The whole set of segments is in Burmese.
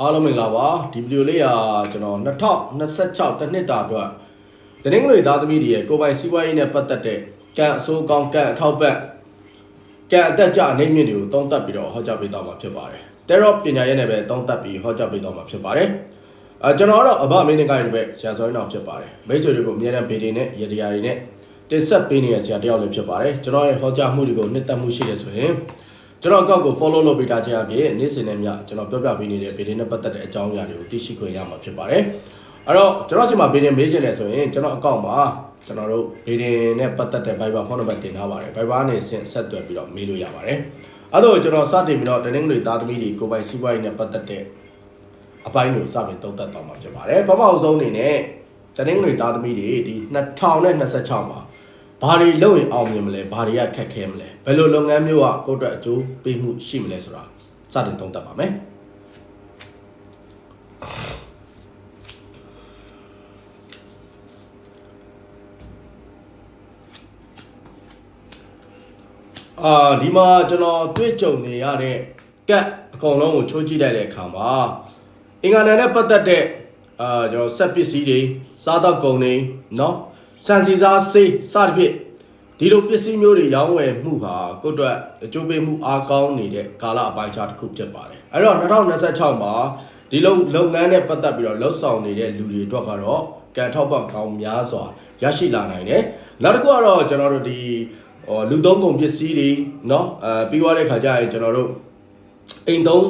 အားလုံးမင်္ဂလာပါဒီဗီဒီယိုလေးကကျွန်တော်2026တစ်နှစ်တာအတွက်တနင်္ဂနွေသားသမီးတွေရဲ့ကိုယ်ပိုင်စီးပွားရေးနဲ့ပတ်သက်တဲ့ကံအစိုးကောင်းကံအထောက်ပံ့ကံအသက်ကြအနေမြင့်တွေကိုတုံးသက်ပြီးတော့ဟောကြားပေးတော့မှာဖြစ်ပါတယ်တဲရော့ပညာရေးနဲ့ပဲတုံးသက်ပြီးဟောကြားပေးတော့မှာဖြစ်ပါတယ်အဲကျွန်တော်ကတော့အဘမင်းနေကိုင်းပဲဆရာစောရင်းအောင်ဖြစ်ပါတယ်မိတ်ဆွေတွေကိုအမြဲတမ်းဗီဒီယိုနဲ့ရတရားတွေနဲ့တင်ဆက်ပေးနေတဲ့ဆရာတယောက်လည်းဖြစ်ပါတယ်ကျွန်တော်ရဲ့ဟောကြားမှုတွေကိုနှစ်သက်မှုရှိတယ်ဆိုရင် ကျွန်တော်အကောက်ကို follow လုပ်ပေးတာခြင်းအပြင်နေ့စဉ်နဲ့မျှကျွန်တော်ပြောပြပေးနေတဲ့ဗီဒီယိုနဲ့ပတ်သက်တဲ့အကြောင်းအရာတွေကိုသိရှိခွင့်ရမှာဖြစ်ပါတယ်။အဲ့တော့ကျွန်တော်ဆီမှာဗီဒီယိုမေးချင်တယ်ဆိုရင်ကျွန်တော်အကောက်မှာကျွန်တော်တို့ဗီဒီယိုနဲ့ပတ်သက်တဲ့ Viber ဖုန်းနံပါတ်တင်ထားပါတယ်။ Viber နဲ့ဆင့်ဆက်သွယ်ပြီးတော့မေးလို့ရပါတယ်။အဲ့တော့ကျွန်တော်စတင်ပြီးတော့တနင်္ဂနွေသားသမီးတွေကိုယ်ပိုင်စီးပွားရေးနဲ့ပတ်သက်တဲ့အပိုင်းကိုစတင်သုံးသပ်တော့မှာဖြစ်ပါတယ်။ပထမအဆုံးအနေနဲ့တနင်္ဂနွေသားသမီးတွေဒီ2026မှာ ဘာတွေလုပ်ရင်အောင်မြင်မလဲဘာတွေကခက်ခဲမလဲဘယ်လိုလုပ်ငန်းမျိုးကကိုယ့်အတွက်အကျိုးပေးမှုရှိမလဲဆိုတာစတင်သုံးသပ်ပါမယ်အာဒီမှာကျွန်တော်တွေ့ကြုံနေရတဲ့ကတ်အကုန်လုံးကိုချိုးကြည့်လိုက်တဲ့အခါမှာအင်္ဂါနယ်နဲ့ပတ်သက်တဲ့အာကျွန်တော်ဆက်ပစ္စည်းတွေစားတော့ကုန်တွေเนาะ စံစီစားဆေးစသဖြင့်ဒီလိုပစ္စည်းမျိုးတွေရောင်းဝယ်မှုဟာကိုယ့်အတွက်အကျိုးပေးမှုအားကောင်းနေတဲ့ကာလအပိုင်းခြားတစ်ခုဖြစ်ပါတယ်အဲ့တော့2026မှာဒီလုံလုပ်ငန်းနဲ့ပတ်သက်ပြီးတော့လှုပ်ဆောင်နေတဲ့လူတွေအတွက်ကတော့ကံထောက်ပံ့ကောင်းများစွာရရှိလာနိုင်တယ်နောက်တစ်ခုကတော့ကျွန်တော်တို့ဒီဟိုလူသုံးကုန်ပစ္စည်းတွေเนาะအဲပြီးသွားတဲ့ခါကျရင်ကျွန်တော်တို့အိမ်သုံး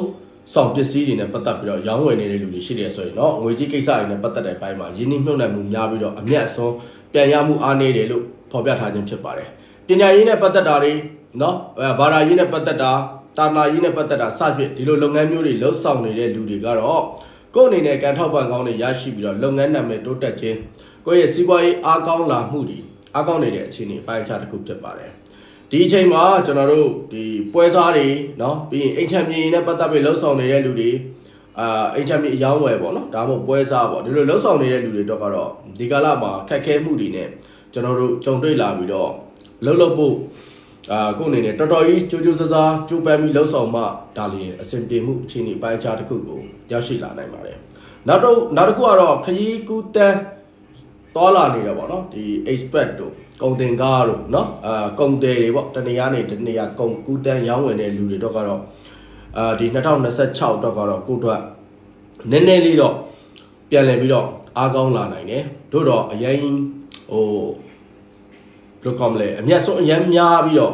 ဆောင်ပစ္စည်းတွေနဲ့ပတ်သက်ပြီးတော့ရောင်းဝယ်နေတဲ့လူတွေရှိတယ်ဆိုရင်เนาะငွေကြီးကိစ္စတွေနဲ့ပတ်သက်တဲ့ဘိုင်းမှာယင်းနှိမ့်နှုတ်နိုင်မှုများပြီးတော့အမျက်အစွန်း ပြန်ရမှုအားနည်းတယ်လို့ဖော်ပြထားခြင်းဖြစ်ပါတယ်ပညာရေးနဲ့ပတ်သက်တာတွေเนาะအဲဘာသာရေးနဲ့ပတ်သက်တာတာနာရေးနဲ့ပတ်သက်တာစသဖြင့်ဒီလိုလုပ်ငန်းမျိုးတွေလှုပ်ဆောင်နေတဲ့လူတွေကတော့ကိုယ့်အနေနဲ့ကန်ထောက်ပံ့ကောင်းတွေရရှိပြီးတော့လုပ်ငန်းနာမည်တိုးတက်ခြင်းကိုယ့်ရဲ့စီးပွားရေးအားကောင်းလာမှုတွေအားကောင်းနေတဲ့အခြေအနေအပိုင်းအခြားတစ်ခုဖြစ်ပါတယ်ဒီအချိန်မှာကျွန်တော်တို့ဒီပွဲစားတွေเนาะပြီးရင်အိမ်ချမ်းမြေနဲ့ပတ်သက်ပြီးလှုပ်ဆောင်နေတဲ့လူတွေ အာအိမ်ချမ်းမြေအယောင်းဝယ်ပေါ့နော်ဒါမှမဟုတ်ပွဲစားပေါ့ဒီလိုလှုပ်ဆောင်နေတဲ့လူတွေတော့ကတော့ဒီကာလမှာခက်ခဲမှုတွေနဲ့ကျွန်တော်တို့ကြုံတွေ့လာပြီးတော့လှုပ်လှုပ်ဖို့အာကိုယ့်အနေနဲ့တော်တော်ကြီးကြိုးကြိုးစားစားကြိုးပမ်းပြီးလှုပ်ဆောင်မှဒါလျင်အဆင်ပြေမှုအခြေအနေပိုင်းခြားတစ်ခုကိုရောက်ရှိလာနိုင်ပါတယ်နောက်တော့နောက်တစ်ခုကတော့ခရီးကူးတန်းတော်လာနေတယ်ပေါ့နော်ဒီ expert တို့ကုံတင်ကားတို့เนาะအာကုံတယ်တွေပေါ့တနေရာနေတနေရာကုံကူးတန်းရောင်းဝင်တဲ့လူတွေတော့ကတော့ အာဒီ2026တော့ကတော့ကိုယ့်အတွက်နည်းနည်းလေးတော့ပြန်လည်ပြီးတော့အားကောင်းလာနိုင်တယ်တို့တော့အရင်ဟိုဘယ်လိုကောင်းမလဲအမျက်ဆုံးအရင်များပြီးတော့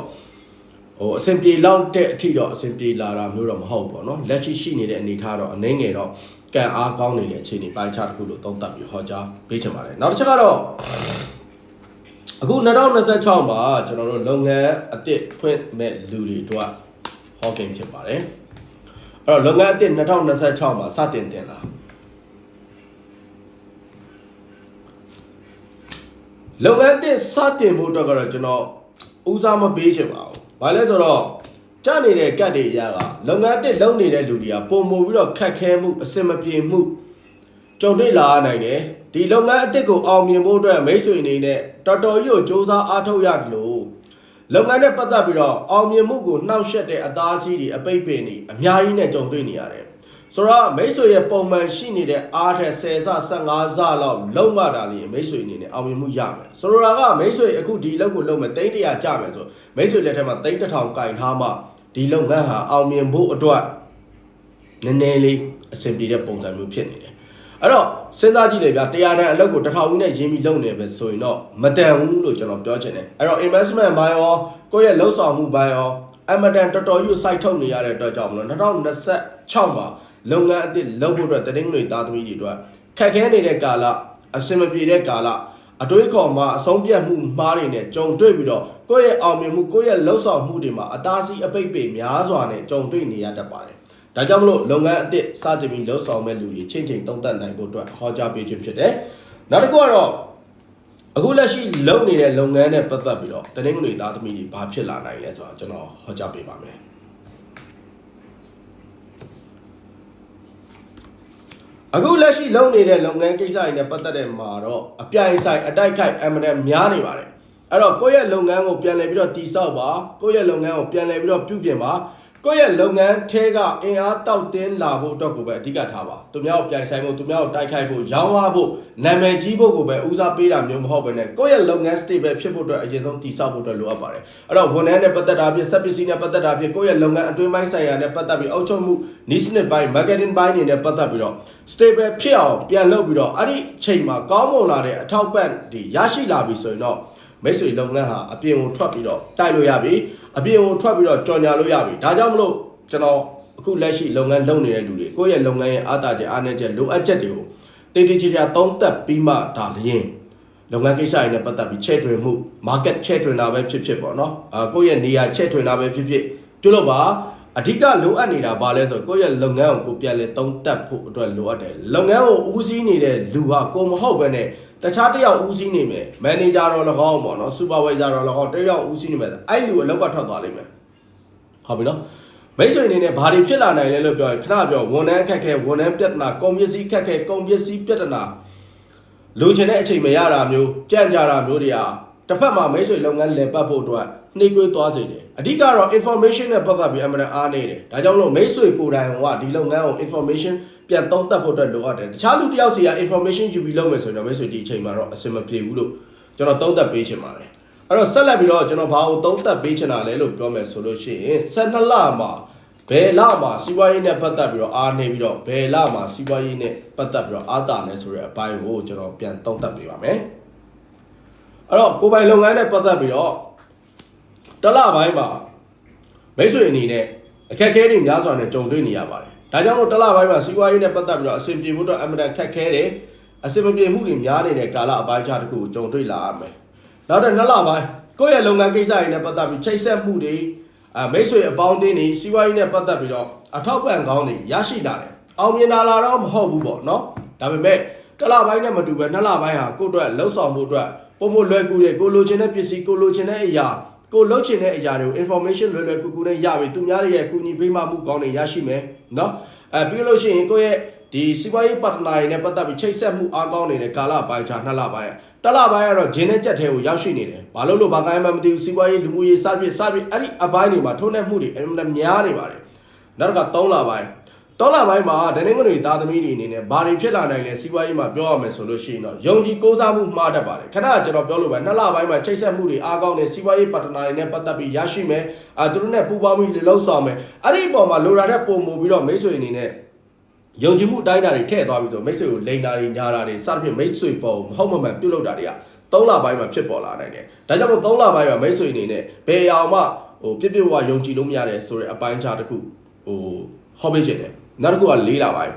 ဟိုအဆင်ပြေလောက်တဲ့အထိတော့အဆင်ပြေလာတာမျိုးတော့မဟုတ်ပေါ့နော်လက်ရှိရှိနေတဲ့အနေအထားတော့အနေငယ်တော့ကံအားကောင်းနေတဲ့အခြေအနေပိုင်းခြားတစ်ခုလို့သုံးသပ်ပြီးဟောကြားပေးချင်ပါတယ်နောက်တစ်ချက်ကတော့အခု2026မှာကျွန်တော်တို့လုပ်ငန်းအသစ်ဖွင့်မဲ့လူတွေအတွက်ဟောကိန်းဖြစ်ပါတယ် အဲ့တော့လုပ်ငန်းအသစ်2026မှာစတင်တင်လာလုပ်ငန်းအသစ်စတင်ဖို့အတွက်ကတော့ကျွန်တော်ဦးစားမပေးချင်ပါဘူး။ဘာလဲဆိုတော့ကြနေတဲ့ကတ်တွေအရာကလုပ်ငန်းအသစ်လုပ်နေတဲ့လူတွေကပုံမူပြီးတော့ခက်ခဲမှုအဆင်မပြေမှုကြုံတွေ့လာနိုင်တယ်။ဒီလုပ်ငန်းအသစ်ကိုအောင်မြင်ဖို့အတွက်မိတ်ဆွေအနေနဲ့တော်တော်ကြီးကိုစ조사အားထုတ်ရတယ်လို့ လုပ်ငန်းနဲ့ပတ်သက်ပြီးတော့အောင်မြင်မှုကိုနှောက်ယှက်တဲ့အသားအစီးတွေအပိတ်ပင်တွေအများကြီးနဲ့ကြုံတွေ့နေရတယ်။ဆိုတော့မိတ်ဆွေရဲ့ပုံမှန်ရှိနေတဲ့အားထက်10ဆ15ဆလောက်လုံးမတာလေမိတ်ဆွေအနေနဲ့အောင်မြင်မှုရမယ်ဆိုလိုတာကမိတ်ဆွေအခုဒီလောက်ကိုလုံးမယ်တိန်းတရာကြမယ်ဆိုမိတ်ဆွေလက်ထက်မှာတိန်းတစ်ထောင်ကင်ထားမှဒီလုပ်ငန်းဟာအောင်မြင်ဖို့အတွက်နည်းနည်းလေးအဆင်ပြေတဲ့ပုံစံမျိုးဖြစ်နေတယ် အဲ့တော့စဉ်းစားကြည့်လေဗျာတရားတန်အလုပ်ကိုတစ်ထောင်ဦးနဲ့ရင်းပြီးလုပ်နေပဲဆိုရင်တော့မတန်ဘူးလို့ကျွန်တော်ပြောချင်တယ်အဲ့တော့ investment ဘိုင်းရောကိုယ့်ရဲ့လှုပ်ဆောင်မှုဘိုင်းရောအမတန်တော်တော်ကြီးစိုက်ထုတ်နေရတဲ့အတွက်ကြောင့်မလို့2026မှာလုပ်ငန်းအသစ်လုပ်ဖို့အတွက်တတင်းငွေသားသမီးတွေအတွက်ခက်ခဲနေတဲ့ကာလအဆင်မပြေတဲ့ကာလအတွေးခေါ်မှာအဆုံးပြတ်မှုမှားတွေနဲ့ကြုံတွေ့ပြီးတော့ကိုယ့်ရဲ့အောင်မြင်မှုကိုယ့်ရဲ့လှုပ်ဆောင်မှုတွေမှာအသားစီးအပိတ်ပိတ်များစွာနဲ့ကြုံတွေ့နေရတတ်ပါတယ်။ ဒါကြောင့်မလို့လုပ်ငန်းအသစ်စတင်ပြီးလှုပ်ဆောင်မဲ့လူတွေချင်းချင်းတုံ့တက်နိုင်ဖို့အတွက်ဟောကြားပေးခြင်းဖြစ်တယ်။နောက်တစ်ခုကတော့အခုလက်ရှိလုပ်နေတဲ့လုပ်ငန်းနဲ့ပတ်သက်ပြီးတော့တနင်္ဂနွေသားသမီးတွေဘာဖြစ်လာနိုင်လဲဆိုတာကျွန်တော်ဟောကြားပေးပါမယ်။အခုလက်ရှိလုပ်နေတဲ့လုပ်ငန်းကိစ္စတွေနဲ့ပတ်သက်တဲ့မှာတော့အပြိုင်ဆိုင်အတိုက်ခိုက်အမတန်များနေပါတယ်အဲ့တော့ကိုယ့်ရဲ့လုပ်ငန်းကိုပြန်လည်ပြီးတော့တည်ဆောက်ပါကိုယ့်ရဲ့လုပ်ငန်းကိုပြန်လည်ပြီးတော့ပြုပြင်ပါ ကိုယ့်ရဲ့လုပ်ငန်းထဲကအင်အားတောက်တင်းလာဖို့အတွက်ကိုပဲအဓိကထားပါသူများကိုပြိုင်ဆိုင်ဖို့သူများကိုတိုက်ခိုက်ဖို့ရောင်းဝဖို့နာမည်ကြီးဖို့ကိုပဲဦးစားပေးတာမျိုးမဟုတ်ဘဲနဲ့ကိုယ့်ရဲ့လုပ်ငန်း stable ဖြစ်ဖို့အတွက်အရင်ဆုံးတည်ဆောက်ဖို့အတွက်လိုအပ်ပါတယ်အဲ့တော့ဝန်ထမ်းနဲ့ပတ်သက်တာဖြစ်စက်ပစ္စည်းနဲ့ပတ်သက်တာဖြစ်ကိုယ့်ရဲ့လုပ်ငန်းအတွင်းပိုင်းဆိုင်ရာနဲ့ပတ်သက်ပြီးအုပ်ချုပ်မှု needs စနစ်ပိုင်း marketing ပိုင်းတွေနဲ့ပတ်သက်ပြီးတော့ stable ဖြစ်အောင်ပြန်လုပ်ပြီးတော့အဲ့ဒီအချိန်မှာကောင်းမွန်လာတဲ့အထောက်ပံ့တွေရရှိလာပြီဆိုရင်တော့ မိတ်ဆွေလုပ်ငန်းဟာအပြင်ကိုထွက်ပြီးတော့တိုက်လို့ရပြီအပြင်ကိုထွက်ပြီးတော့ကြော်ညာလို့ရပြီဒါကြောင့်မလို့ကျွန်တော်အခုလက်ရှိလုပ်ငန်းလုပ်နေတဲ့လူတွေကိုယ့်ရဲ့လုပ်ငန်းရဲ့အားတာချက်အားနည်းချက်လိုအပ်ချက်တွေကိုတည်တည်ချာချာသုံးသပ်ပြီးမှဒါလျင်လုပ်ငန်းကိစ္စတွေနဲ့ပတ်သက်ပြီးချဲ့ထွင်မှု market ချဲ့ထွင်တာပဲဖြစ်ဖြစ်ပေါ့နော်အာကိုယ့်ရဲ့နေရာချဲ့ထွင်တာပဲဖြစ်ဖြစ်ပြုလုပ်ပါအဓိကလိုအပ်နေတာဘာလဲဆိုတော့ကိုယ့်ရဲ့လုပ်ငန်းကိုကိုပြန်လဲသုံးသပ်ဖို့အတွက်လိုအပ်တယ်လုပ်ငန်းကိုဦးစီးနေတဲ့လူဟာကိုမဟုတ်ဘဲနဲ့ တခြားတစ်ယောက်ဦးစီးနေမယ်မန်နေဂျာတော့၎င်းပေါ့နော်စူပါဝိုင်ဇာတော့၎င်းတစ်ယောက်ဦးစီးနေမယ်အဲ့လူအလောက်ကထွက်သွားလိမ့်မယ်ဟုတ်ပြီနော်မိတ်ဆွေအနေနဲ့ဘာတွေဖြစ်လာနိုင်လဲလို့ပြောရင်ခဏပြောဝန်ထမ်းအခက်ခဲဝန်ထမ်းပြဿနာကုန်ပစ္စည်းအခက်ခဲကုန်ပစ္စည်းပြဿနာလိုချင်တဲ့အချိန်မရတာမျိုးကြံ့ကြတာမျိုးတွေဟာ တစ်ဖက်မှာမိတ်ဆွေလုပ်ငန်းလည်ပတ်ဖို့အတွက်နှိကွေးသွားစေတယ်အဓိကတော့ information နဲ့ပတ်သက်ပြီးအမှန်တအားနေတယ်ဒါကြောင့်မလို့မိတ်ဆွေကိုယ်တိုင်ကဒီလုပ်ငန်းကို information ပြန်သုံးသပ်ဖို့အတွက်လိုအပ်တယ်တခြားလူတစ်ယောက်စီက information ယူပြီးလုပ်မယ်ဆိုရင်တော့မိတ်ဆွေဒီအချိန်မှာတော့အဆင်မပြေဘူးလို့ကျွန်တော်သုံးသပ်ပေးချင်ပါတယ်အဲ့တော့ဆက်လက်ပြီးတော့ကျွန်တော်ဘာကိုသုံးသပ်ပေးချင်တာလဲလို့ပြောမယ်ဆိုလို့ရှိရင်12လမှာဘယ်လမှာစီးပွားရေးနဲ့ပတ်သက်ပြီးတော့အားနေပြီးတော့ဘယ်လမှာစီးပွားရေးနဲ့ပတ်သက်ပြီးတော့အားတာလဲဆိုတဲ့အပိုင်းကိုကျွန်တော်ပြန်သုံးသပ်ပေးပါမယ် အဲ့တော့ကိုယ်ပိုင်လုပ်ငန်းနဲ့ပတ်သက်ပြီးတော့တစ်လပိုင်းမှာမိတ်ဆွေအနေနဲ့အခက်အခဲတွေများစွာနဲ့ကြုံတွေ့နေရပါတယ်ဒါကြောင့်မို့တစ်လပိုင်းမှာစီးပွားရေးနဲ့ပတ်သက်ပြီးတော့အဆင်ပြေဖို့အတွက်အမှန်တန်ခက်ခဲတယ်အဆင်မပြေမှုတွေများနေတဲ့ကာလအပိုင်းခြားတစ်ခုကိုကြုံတွေ့လာရမယ်နောက်တဲ့နှစ်လပိုင်းကိုယ့်ရဲ့လုပ်ငန်းကိစ္စတွေနဲ့ပတ်သက်ပြီးချိတ်ဆက်မှုတွေအမိတ်ဆွေအပေါင်းအသင်းတွေစီးပွားရေးနဲ့ပတ်သက်ပြီးတော့အထောက်ပံ့ကောင်းတွေရရှိလာတယ်အောင်မြင်လာလာတော့မဟုတ်ဘူးပေါ့နော်ဒါပေမဲ့တစ်လပိုင်းနဲ့မတူပဲနှစ်လပိုင်းဟာကိုယ့်အတွက်လှုပ်ဆောင်မှုအတွက် ပုံမလွယ်ကူတဲ့ကိုလိုချင်တဲ့ပစ္စည်းကိုလိုချင်တဲ့အရာကိုလှုပ်ချင်တဲ့အရာတွေကို information လွယ်လွယ်ကူကူနဲ့ရပြီသူများတွေရဲ့အကူအညီပေးမှမှုကောင်းတွေရရှိမယ်နော်အဲပြီးလို့ရှိရင်ကိုယ့်ရဲ့ဒီစီးပွားရေးပါတနာတွေနဲ့ပတ်သက်ပြီးချိတ်ဆက်မှုအားကောင်းနေတဲ့ကာလပိုင်းခြားနှစ်လပိုင်းတလပိုင်းကတော့ဂျင်းနဲ့ကြက်ထဲကိုရောက်ရှိနေတယ်ဘာလို့လို့ဘာကိုင်းမှမသိဘူးစီးပွားရေးလူမှုရေးစသဖြင့်စသဖြင့်အဲ့ဒီအပိုင်းတွေမှာထုံးတဲ့မှုတွေအမှန်များနေပါတယ်နောက်က3လပိုင်း တောလာပိုင်းမှာဒနေ့ငွေသားသမီးတွေအနေနဲ့ဘာတွေဖြစ်လာနိုင်လဲစီးပွားရေးမှာပြောရမယ်ဆိုလို့ရှိရင်တော့ယုံကြည်ကိုးစားမှုမှားတတ်ပါတယ်ခဏကျွန်တော်ပြောလို့ပဲနှစ်လပိုင်းမှာချိတ်ဆက်မှုတွေအားကောင်းတဲ့စီးပွားရေးပါတနာတွေနဲ့ပတ်သက်ပြီးရရှိမယ်အဲသူတို့နဲ့ပူးပေါင်းပြီးလှုပ်ဆောင်မယ်အဲ့ဒီအပေါ်မှာလိုရာတဲ့ပုံမူပြီးတော့မိတ်ဆွေအနေနဲ့ယုံကြည်မှုတိုင်းတာတွေထည့်သွားပြီးဆိုမိတ်ဆွေကိုလိန်တာတွေညာတာတွေစသဖြင့်မိတ်ဆွေပေါ်မဟုတ်မမှန်ပြုတ်လောက်တာတွေက3လပိုင်းမှာဖြစ်ပေါ်လာနိုင်တယ်ဒါကြောင့်မို့3လပိုင်းမှာမိတ်ဆွေအနေနဲ့ဘယ်အောင်မှဟိုပြပြဝယုံကြည်လို့မရတဲ့ဆိုတဲ့အပိုင်းခြားတစ်ခုဟိုဟောပေးခြင်းတယ် နောက်တစ်ခုကလေးလပိုင်း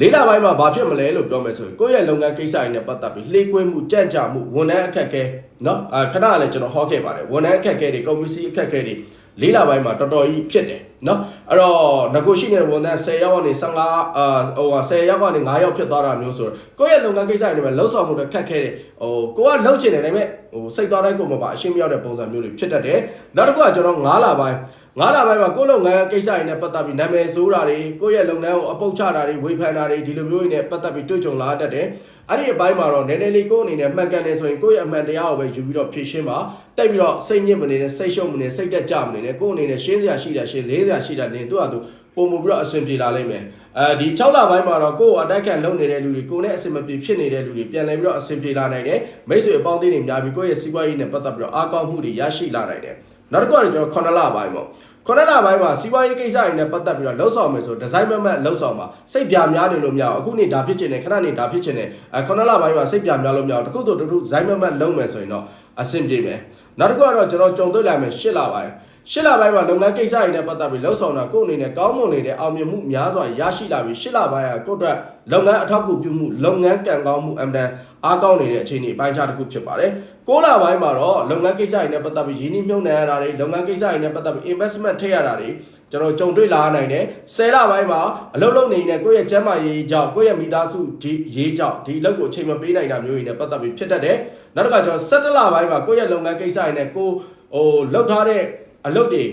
လေးလပိုင်းမှာဘာဖြစ်မလဲလို့ပြောမယ်ဆိုရင်ကိုယ့်ရဲ့လုပ်ငန်းကိစ္စတွေနဲ့ပတ်သက်ပြီးလှေးကွင်းမှုကြံ့ကြာမှုဝန်ထမ်းအခက်အခဲเนาะအာခဏလည်းကျွန်တော်ဟောခဲ့ပါတယ်ဝန်ထမ်းအခက်အခဲတွေကွန်ပျူတာအခက်အခဲတွေလေးလပိုင်းမှာတော်တော်ကြီးဖြစ်တယ်เนาะအဲ့တော့ငကိုရှိနေတဲ့ဝန်ထမ်း10ယောက်ကနေ15အာဟို10ယောက်ကနေ9ယောက်ဖြစ်သွားတာမျိုးဆိုတော့ကိုယ့်ရဲ့လုပ်ငန်းကိစ္စတွေနဲ့လှုပ်ဆောင်မှုတွေခက်ခဲတယ်ဟိုကိုကလှုပ်ချင်တယ်ဒါပေမဲ့ဟိုစိတ်သွားတိုင်းကိုမပါအရှင်းမရောက်တဲ့ပုံစံမျိုးတွေဖြစ်တတ်တယ်နောက်တစ်ခုကကျွန်တော်9လပိုင်း ငါးလပိုင်းမှာကိုယ့်လုပ်ငန်းကိစ္စတွေနဲ့ပတ်သက်ပြီးနာမည်ဆိုးတာတွေကိုယ့်ရဲ့လုပ်ငန်းကိုအပုတ်ချတာတွေဝေဖန်တာတွေဒီလိုမျိုးတွေနဲ့ပတ်သက်ပြီးတွေ့ကြုံလာတတ်တယ်။အဲ့ဒီအပိုင်းမှာတော့နည်းနည်းလေးကိုယ့်အနေနဲ့မှတ်ကန်နေဆိုရင်ကိုယ့်ရဲ့အမှန်တရားကိုပဲယူပြီးတော့ဖြည့်ရှင်းပါ။တိုက်ပြီးတော့စိတ်ညစ်မနေနဲ့စိတ်ရှုပ်မနေစိတ်တက်ကြမနေနဲ့ကိုယ့်အနေနဲ့ရှင်းစရာရှိတာရှင်းလေးစရာရှိတာနေသူ့ဟာသူပုံမှုပြီးတော့အဆင်ပြေလာလိမ့်မယ်။အဲဒီ6လပိုင်းမှာတော့ကိုယ့်အတိုက်ခံလုပ်နေတဲ့လူတွေကိုယ်နဲ့အဆင်မပြေဖြစ်နေတဲ့လူတွေပြန်လည်ပြီးတော့အဆင်ပြေလာနိုင်တယ်။မိတ်ဆွေအပေါင်းအသင်းတွေများပြီးကိုယ့်ရဲ့စီးပွားရေးနဲ့ပတ်သက်ပြီးတော့အားကောင်းမှုတွေရရှိလာနိုင်တယ်။ နောက်တစ်ခုကကျွန်တော်9လပိုင်းပေါ့ခုနလပိုင်းမှာစီးပွားရေးကိစ္စတွေနဲ့ပတ်သက်ပြီးတော့လှုပ်ဆောင်မယ်ဆိုဒီဇိုင်းမမတ်လှုပ်ဆောင်ပါစိတ်ပြများနေလို့မရအောင်အခုနေဒါဖြစ်ချင်တယ်ခဏနေဒါဖြစ်ချင်တယ်အဲခုနလပိုင်းမှာစိတ်ပြများလို့မရအောင်တခုတို့တခုဇိုင်းမမတ်လုံးမယ်ဆိုရင်တော့အဆင်ပြေမယ်နောက်တစ်ခုကတော့ကျွန်တော်ကြုံတွေ့လာမယ်ရှစ်လပိုင်းရှစ်လပိုင်းမှာလုပ်ငန်းကိစ္စတွေနဲ့ပတ်သက်ပြီးလှုပ်ဆောင်တာကိုယ့်အနေနဲ့ကောင်းမွန်နေတဲ့အောင်မြင်မှုများစွာရရှိလာပြီးရှစ်လပိုင်းကကိုယ့်အတွက်လုပ်ငန်းအထောက်အကူပြုမှုလုပ်ငန်းကံကောင်းမှုအမှန်တန်အားကောင်းနေတဲ့အခြေအနေအပိုင်းခြားတစ်ခုဖြစ်ပါတယ်။ ကိုးလပိုင်းမှာတော့လုပ်ငန်းကိစ္စတွေနဲ့ပတ်သက်ပြီးရင်းနှီးမြှုပ်နှံရတာတွေလုပ်ငန်းကိစ္စတွေနဲ့ပတ်သက်ပြီး investment ထည့်ရတာတွေကျွန်တော်ကြုံတွေ့လာနိုင်တယ်။ဆယ်လပိုင်းမှာအလုပ်လုပ်နေတဲ့ကိုယ့်ရဲ့ကျန်းမာရေးကြောင့်ကိုယ့်ရဲ့မိသားစုဒီရေးကြောင့်ဒီအလုပ်ကိုအချိန်မပေးနိုင်တာမျိုးတွေနဲ့ပတ်သက်ပြီးဖြစ်တတ်တယ်။နောက်တစ်ခါကျွန်တော်17လပိုင်းမှာကိုယ့်ရဲ့လုပ်ငန်းကိစ္စတွေနဲ့ကိုဟိုလုပ်ထားတဲ့အလုပ်တွေ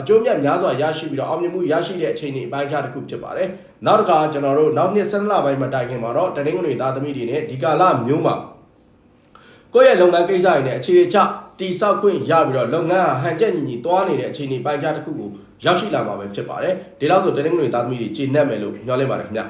အကျိုးမြတ်များစွာရရှိပြီးတော့အောင်မြင်မှုရရှိတဲ့အခြေအနေအပိုင်းခြားတစ်ခုဖြစ်ပါတယ်။နောက်တစ်ခါကျွန်တော်တို့နောက်နှစ်17လပိုင်းမှာတိုင်ခင်မှာတော့တနင်္ဂနွေသားသမီးတွေနဲ့ဒီကာလမျိုးမှာ ကိုယ့်ရဲ့လုပ်ငန်းကိစ္စတွေနဲ့အခြေအချတိဆောက်ခွင့်ရပြီးတော့လုပ်ငန်းဟာဟန်ချက်ညီညီသွားနေတဲ့အခြေအနေပိုင်းခြားတစ်ခုကိုရောက်ရှိလာမှာပဲဖြစ်ပါတယ်ဒီလောက်ဆိုတနင်္ဂနွေသားသမီးတွေကျေနပ်မယ်လို့ညွှန်လင့်ပါတယ်ခင်ဗျ